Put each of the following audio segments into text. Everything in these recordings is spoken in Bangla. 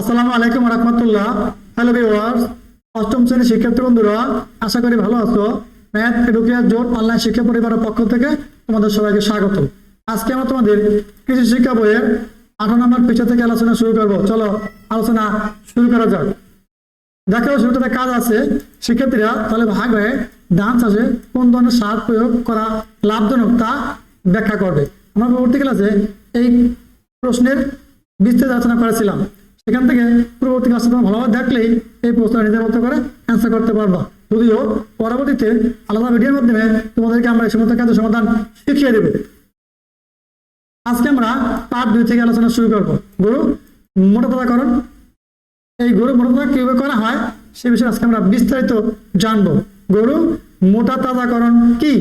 আসসালামু আলাইকুম রহমতুল্লাহ। হ্যালো ভিউয়ার্স, অষ্টম শ্রেণির শিক্ষার্থী বন্ধুরা, আশা করি ভালো আছো। ম্যাথ এডুকেয়ার জোট, অনলাইন শিক্ষা পরিবারের পক্ষ থেকে তোমাদের সবাইকে স্বাগত। আজকে আমরা তোমাদের কৃষি শিক্ষা বইয়ের আঠারো নম্বর পৃষ্ঠা থেকে আলোচনা শুরু করব। চলো, আলোচনা শুরু করা যাক। দেখো, শুরুতে কাজ আছে। শিক্ষার্থীরা তাহলে ভাগ হয়ে ধান চাষে কোন ধরনের সার প্রয়োগ করা লাভজনক তা ব্যাখ্যা করবে। আমরা পরবর্তী ক্লাসে এই প্রশ্নের বিস্তারিত আলোচনা করেছিলাম। সেখান থেকে পূর্ববর্তী ক্লাসে তোমরা ভালোভাবে দেখলেই এই প্রশ্ন নিজের মতো করে অ্যান্সার করতে পারবা। যদিও পরবর্তীতে আলাদা ভিডিওর মাধ্যমে তোমাদেরকে আমরা এই সমস্ত কাজের সমাধান শিখিয়ে দেবে। আজকে আমরা পার্ট দুই থেকে আলোচনা শুরু করব। গরু মোটা তাজাকরণ এই গরু মোটা কীভাবে করা হয় সে বিষয়ে আজকে আমরা বিস্তারিত জানব। গরু মোটা তাজাকরণ কি?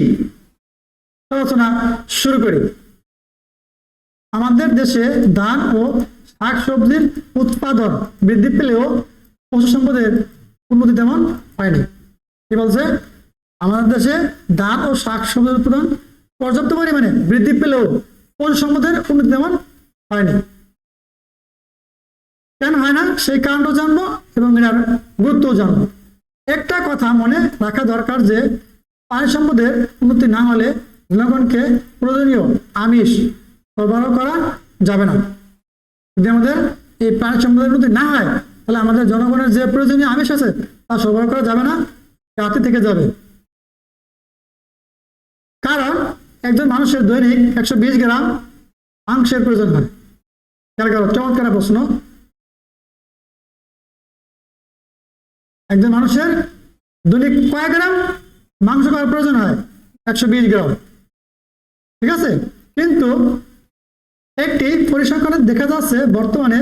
আলোচনা শুরু করি। আমাদের দেশে ধান ও শাক সবজির উৎপাদন বৃদ্ধি পেলেও পশু সম্পদের উন্নতি তেমন হয়নি। কি বলছে? আমাদের দেশে ধান ও শাক সবজির উৎপাদন পর্যাপ্ত পরিমাণে বৃদ্ধি পেলেও পশু সম্পদের উন্নতি তেমন হয়নি। কেন হয় না? সেই কারণটা জানব এবং এটার গুরুত্বও জানব। একটা কথা মনে রাখা দরকার যে, পানি সম্পদের উন্নতি না হলে জনগণকে প্রয়োজনীয় আমিষ সরবরাহ করা যাবে না। যদি আমাদের এই প্রাণী সম্পদের উন্নতি না হয়, তাহলে আমাদের জনগণের যে প্রয়োজনীয় আমিষ আছে, তা সরবরাহ করা যাবে না, রাতে থেকে যাবে। কারণ একজন মানুষের দৈনিক একশো বিশ গ্রাম মাংসের প্রয়োজন হয়। খেয়াল করো? চমৎকার প্রশ্ন। একজন মানুষের দৈনিক কয়েক গ্রাম মাংস খাওয়ার প্রয়োজন হয়? একশো বিশ গ্রাম। ঠিক আছে? কিন্তু একটি পরিসংখ্যানে দেখা যাচ্ছে বর্তমানে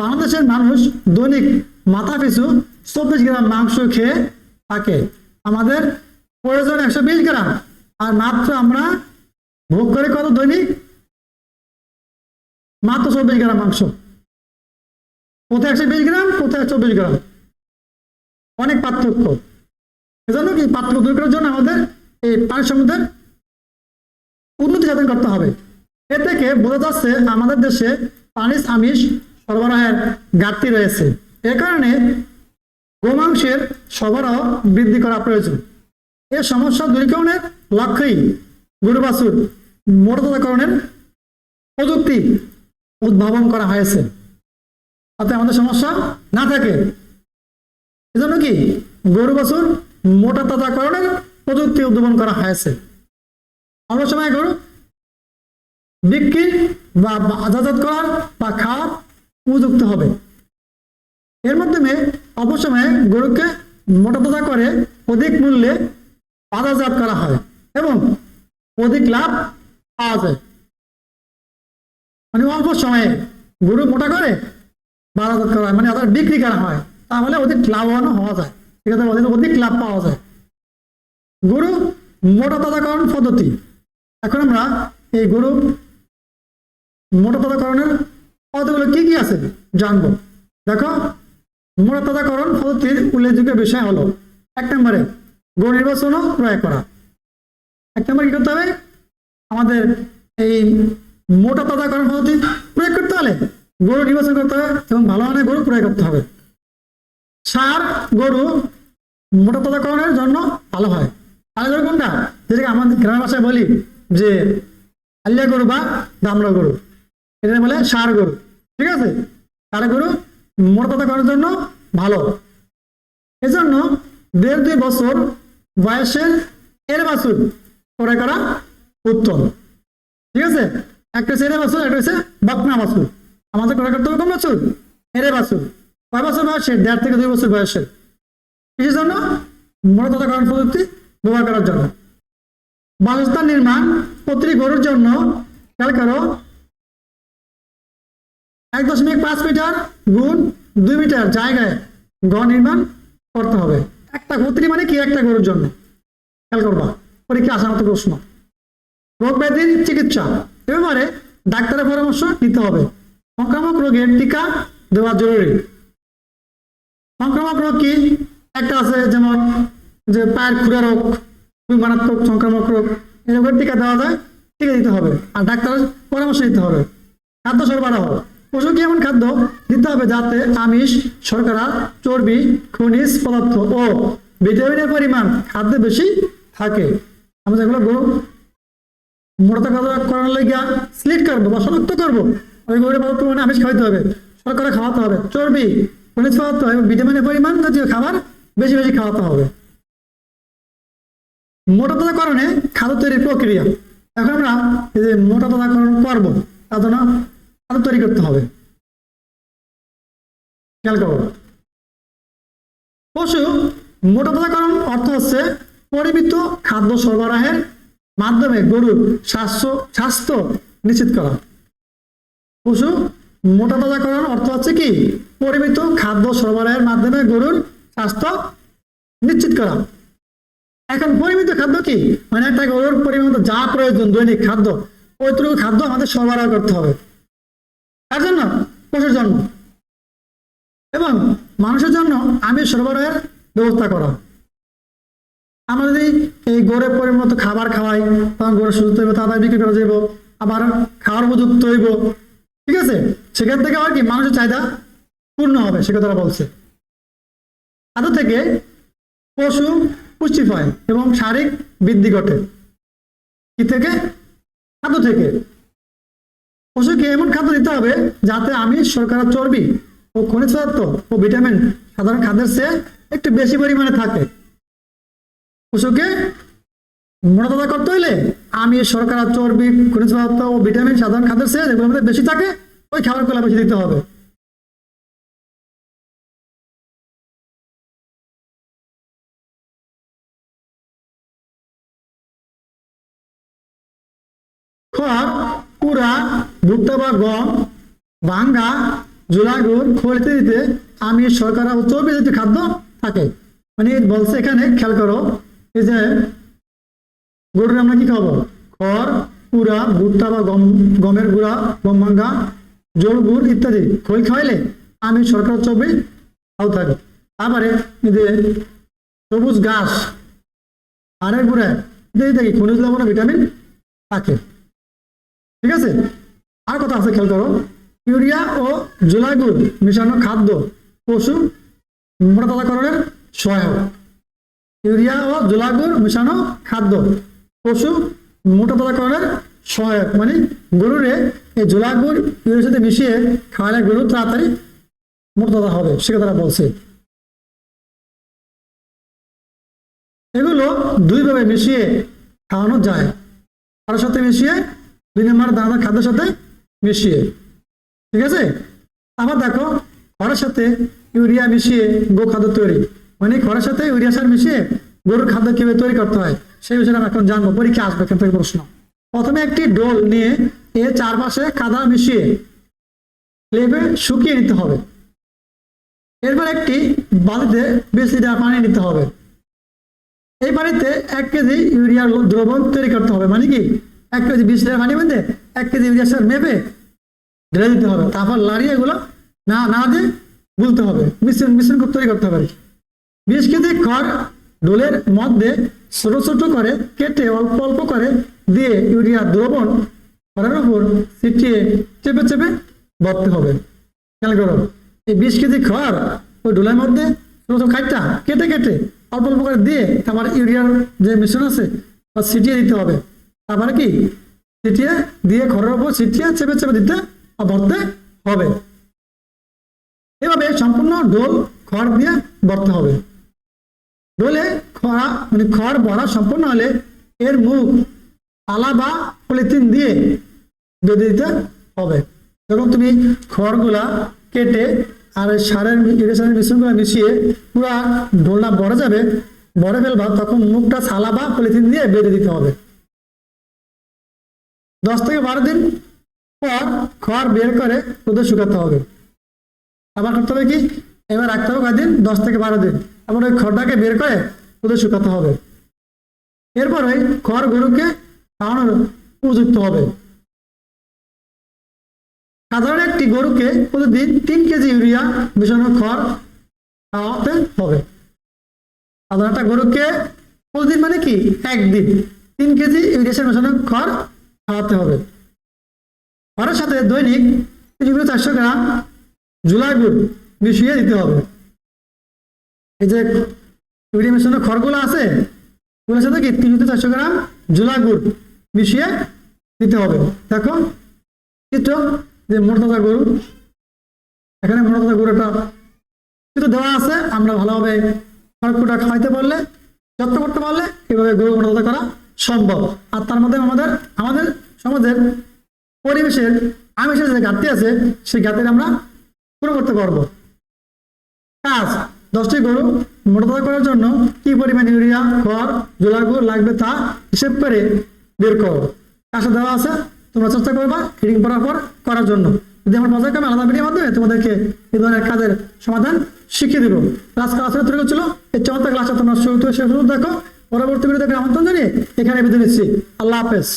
বাংলাদেশের মানুষ দৈনিক মাথা পিছু চব্বিশ গ্রাম মাংস খেয়ে থাকে। আমাদের প্রয়োজন একশো বিশ গ্রাম। আর মাত্র আমরা ভোগ করে কত দৈনিক? মাত্র চব্বিশ গ্রাম মাংস। কোথায় একশো বিশ গ্রাম, কোথায় চব্বিশ গ্রাম? অনেক পার্থক্য। এজন্য কি পার্থক্য দূর করার জন্য আমাদের এই পানি সমুদ্রের উন্নতি সাধন করতে হবে। এ থেকে বোঝা যাচ্ছে আমাদের দেশে পানির আমিষ সরবরাহের ঘাটতি রয়েছে। এ কারণে গোমাংসের সরবরাহ বৃদ্ধি করা প্রয়োজন। এ সমস্যা দূরীকরণের লক্ষ্যেই গরু বাছুর প্রযুক্তি উদ্ভাবন করা হয়েছে। যাতে আমাদের সমস্যা না থাকে। এজন্য কি গরু বাছুর মোটা তাজাকরণের প্রযুক্তি উদ্ভাবন করা হয়েছে। অন্য সময় গরু বিক্রি বা বাজারজাত করার বা খাওয়ার উপযুক্ত হবে। এর মাধ্যমে অবসময়ে গরুকে মোটা তাজা করে অধিক মূল্যে বাজারজাত করা হয় এবং অধিক লাভ পাওয়া যায়। মানে অল্প সময়ে গরু মোটা করে বাজারজাত করা হয় মানে অর্থাৎ বিক্রি করা হয়, তাহলে অধিক লাভবান হওয়া যায়। আছে, অধিক অধিক লাভ পাওয়া যায়। গরু মোটা তাজাকরণ পদ্ধতি। এখন আমরা এই গরু মোটা তাজাকরণের পদ্ধতিগুলো কি কি আছে? জানব। দেখো মোটা তাজাকরণ পদ্ধতির উল্লেখযোগ্য বিষয় হলো, এক নম্বরে গরু নির্বাচন ক্রয় করা। এক নম্বর কি করতে হবে? আমাদের এই মোটা তাজাকরণ পদ্ধতি প্রয়োগ করতে হলে গরু নির্বাচন করতে হবে এবং ভালো মানের গরু ক্রয় করতে হবে। সার, গরু মোটা তাজাকরণের জন্য ভালো হয়। ভালো গরু কোনটা? যেটাকে আমাদের গ্রামের ভাষায় বলি যে, আলিয়া গরু বা দামড়া গরু। এটা বলে সার গরু, ঠিক আছে? সার গরু মোটা তাজাকরণের জন্য ভালো। এজন্য দেড় দুই বছর বয়সের এর বাছুর ক্রয় করা উত্তম। ঠিক আছে? একটা হচ্ছে এরে বাছুর, একটা হচ্ছে বকনা বাছুর। আমাদের ক্রয় করতে হবে কোন বাছুর? এরে বাছুর। কয় বছর বয়সের দেড় থেকে দুই বছর বয়সের কিসের জন্য মূলততাকরণ প্রযুক্তি ব্যবহার করার জন্য। বাসস্থান নির্মাণ প্রতিটি গরুর জন্য খেয়াল করো এক দশমিক পাঁচ মিটার গুণ দুই মিটার জায়গায় ঘর নির্মাণ করতে হবে। একটা প্রতিটি মানে কি? একটা গরুর জন্য। খেয়াল করবা, পরীক্ষা আসার মতো প্রশ্ন। রোগ ব্যাধির চিকিৎসা। এ ব্যাপারে ডাক্তারের পরামর্শ নিতে হবে। সংক্রামক রোগের টিকা দেওয়া জরুরি। সংক্রামক রোগ কি? একটা আছে যেমন যে পায়ের খুঁড়া রোগ খুবই মারাত্মক সংক্রামক রোগ, এই রোগের টিকা দেওয়া যায়, টিকা দিতে হবে। আর ডাক্তারের পরামর্শ নিতে হবে। খাদ্য সরবরাহ। পশুকে এমন খাদ্য দিতে হবে যাতে আমিষ, শর্করা, চর্বি, খনিজ পদার্থ ও ভিটামিনের পরিমাণ খাদ্যে বেশি থাকে। আমরা যেগুলো গরু মোটা কথা করার লেগে সিলেক্ট করব বা শনাক্ত করব, ওই গরুর পদার্থ মানে আমিষ খাওয়াতে হবে, শর্করা খাওয়াতে হবে, চর্বি, খনিজ পদার্থ এবং ভিটামিনের পরিমাণ জাতীয় খাবার বেশি বেশি খাওয়াতে হবে। মোটা তাজাকরণে খাদ্য তৈরির প্রক্রিয়া। এখন আমরা এই যে মোটা তাজাকরণ করব, তার জন্য খাদ্য তৈরি করতে হবে। খেয়াল করো। পশু মোটা তাজাকরণ অর্থ হচ্ছে পরিমিত খাদ্য সরবরাহের মাধ্যমে গরুর স্বাস্থ্য স্বাস্থ্য নিশ্চিত করা। পশু মোটা তাজাকরণ অর্থ হচ্ছে কি? পরিমিত খাদ্য সরবরাহের মাধ্যমে গরুর স্বাস্থ্য নিশ্চিত করা। এখন পরিমিত খাদ্য কি? মানে একটা গরুর পরিমাণ মতো যা প্রয়োজন দৈনিক খাদ্য, ওইটুকু খাদ্য আমাদের সরবরাহ করতে হবে। তার জন্য? পশুর জন্য। এবং মানুষের জন্য আমি সরবরাহের ব্যবস্থা করা। আমরা যদি এই গরুর পরিমাণ মতো খাবার খাওয়াই, তখন গরু সুস্থ হইব, তাড়াতাড়ি বিক্রি করে যাইব, আবার খাওয়ার উপযুক্ত হইব। ঠিক আছে? সেখান থেকে আর কি মানুষের চাহিদা পূর্ণ হবে, সে কথাটা বলছে। খাদ্য থেকে পশু পুষ্টি পায় এবং শারীরিক বৃদ্ধি ঘটে। কি থেকে? খাদ্য থেকে পশুকে এমন খাদ্য দিতে হবে যাতে আমি শর্করা, চর্বি ও খনিজ পদার্থ ও ভিটামিন সাধারণ খাদ্যের চেয়ে একটু বেশি পরিমাণে থাকে। পশুকে মোটাতাজা করতে হলে আমি শর্করা, চর্বি, খনিজ পদার্থ ও ভিটামিন সাধারণ খাদ্যের চেয়ে যেগুলোর মধ্যে বেশি থাকে, ওই খাবারগুলো বেশি দিতে হবে। খড় পুরা ভুট্টা বা গম ভাঙ্গা জোলাগুড় খোল ইত্যাদিতে আমি শর্করা ও চর্বি খাদ্য থাকে। মানে বলছে এখানে, খেয়াল করো, এই যে গরুর আমরা কি খাব? খড় পুরা ভুট্টা বা গম, গমের গুঁড়া গম ভাঙ্গা জোর গুড় ইত্যাদি। খোল খাওয়াইলে আমি শর্করা চর্বি খাও থাকে তারপরে যে সবুজ ঘাস আরের গুঁড়া থেকে খনিজ লবণ ভিটামিন থাকে। ঠিক আছে? আর কথা আছে, খেয়াল করো। ইউরিয়া ও জোলাগুড় মিশানো খাদ্য পশু মোটাতাজাকরণের সহায়ক। ইউরিয়া ও জোলাগুড় মিশানো খাদ্য পশু মোটাতাজাকরণের সহায়ক। মানে গরুরে এই জোলাগুড় ইউরিয়ার সাথে মিশিয়ে খাওয়ালে গরু তাড়াতাড়ি মোটাতাজা হবে, সে কথাটা বলছে। এগুলো দুইভাবে মিশিয়ে খাওয়ানো যায়। কারোর সাথে মিশিয়ে দুই নম্বর দানাদার খাদ্যের সাথে মিশিয়ে। ঠিক আছে? আবার দেখো খড়ের সাথে ইউরিয়া মিশিয়ে গো খাদ্য তৈরি। মানে খড়ের সাথে ইউরিয়া সার মিশিয়ে গরুর খাদ্য কীভাবে তৈরি করতে হয়, সেই বিষয়ে আমরা এখন জানব। পরীক্ষা আসবে থেকে প্রশ্ন। প্রথমে একটি ডোল নিয়ে এর চারপাশে কাদা মিশিয়ে লেপে শুকিয়ে নিতে হবে। এরপর একটি বালিতে বিশ লিটার পানি নিতে হবে। এই পানিতে এক কেজি ইউরিয়ার দ্রবণ তৈরি করতে হবে। মানে কি? এক কেজি বিশ লিটার পানি মধ্যে এক কেজি ইউরিয়া সার মেপে ঢেলে দিতে হবে। তারপর লাড়িয়ে এগুলো না না দিয়ে গুলতে হবে। মিশ্রণ মিশ্রণ করে তৈরি করতে হবে। বিশ কেজি খড় ডোলের মধ্যে ছোট ছোট করে কেটে, অল্প অল্প করে দিয়ে ইউরিয়া, দ্রবণ খড়ের উপর ছিটিয়ে চেপে চেপে ভরতে হবে। খেয়াল করো, এই বিশ কেজি খড় ওই ডোলের মধ্যে ছোট ছোট খাইটা কেটে কেটে অল্প অল্প করে দিয়ে তারপর ইউরিয়ার যে মিশ্রণ আছে ছিটিয়ে দিতে হবে। তারপরে কি? ছিটিয়ে দিয়ে খড়ের উপর ছিটিয়ে চেপে চেপে দিতে ভরতে হবে। এভাবে সম্পূর্ণ ডোল খড় দিয়ে ভরতে হবে। ডোলে খড়া মানে খড় ভরা সম্পূর্ণ হলে এর মুখ আলা বা পলিথিন দিয়ে বেঁধে দিতে হবে। যখন তুমি খড়গুলা কেটে আর সারের ইরেশনের মিশ্রণগুলো মিশিয়ে পুরো ডোলটা ভরে যাবে, ভরে ফেলবা, তখন মুখটা সালা বা পলিথিন দিয়ে বেঁধে দিতে হবে। দশ থেকে বারো দিন পর খড় বের করে রোদে শুকাতে হবে। আবার করতে হবে কি? এবার রাখতে হবে কয়দিন? দশ থেকে বারো দিন। আবার ওই খড়টাকে বের করে রোদে শুকাতে হবে। এরপর ওই খড় গরুকে খাওয়ানোর উপযুক্ত হবে। সাধারণ একটি গরুকে প্রতিদিন তিন কেজি ইউরিয়া মিশানো খড় খাওয়াতে হবে। সাধারণ একটা গরুকে প্রতিদিন মানে কি? একদিন। তিন কেজি ইউরিয়া মিশানো খড় খাওয়াতে হবে। খড়ের সাথে দৈনিক তিন কিলো চারশো গ্রাম জুলাই গুড় মিশিয়ে দিতে হবে। এই যে ইউরিয়া মেশানো খড়গুলো আছে, ওগুলোর সাথে কি তিন থেকে চারশো গ্রাম জুলাই গুড় মিশিয়ে দিতে হবে। দেখো, চিত্র, যে মোটরতাজা গরু, এখানে মোটরতাজা গরুটা কিন্তু দেওয়া আছে, আমরা ভালোভাবে খড়কুটা খাওয়াইতে পারলে, যত্ন করতে পারলে এভাবে গরু মোটরতাজা করা সম্ভব। আর তার মধ্যে আমাদের আমাদের সমাজের পরিবেশের আমিষের যে ঘাটতি আছে, সেই ঘাটতি আমরা পুরো করতে পারব। কাজ দশটি গরু মোটা করার জন্য কি পরিমাণ ইউরিয়া, খড় জোলাগু লাগবে তা হিসেব করে বের করো। কাছে দেওয়া আছে, তোমরা চেষ্টা করবা ফিডিং করার পর করার জন্য। যদি আমার পর্যায়ক্রমে আলাদা ভিডিওর মাধ্যমে তোমাদেরকে এই ধরনের কাজের সমাধান শিখিয়ে দিব। ক্লাস ক্লাস তৈরি করছিল, এই চমৎকার ক্লাসটা তোমরা শুরু থেকে শেষ দেখো। পরবর্তী ভিডিও দেখে আমন্ত্রণ জানিয়ে এখানে বিদায় নিচ্ছি। আল্লাহ হাফেজ।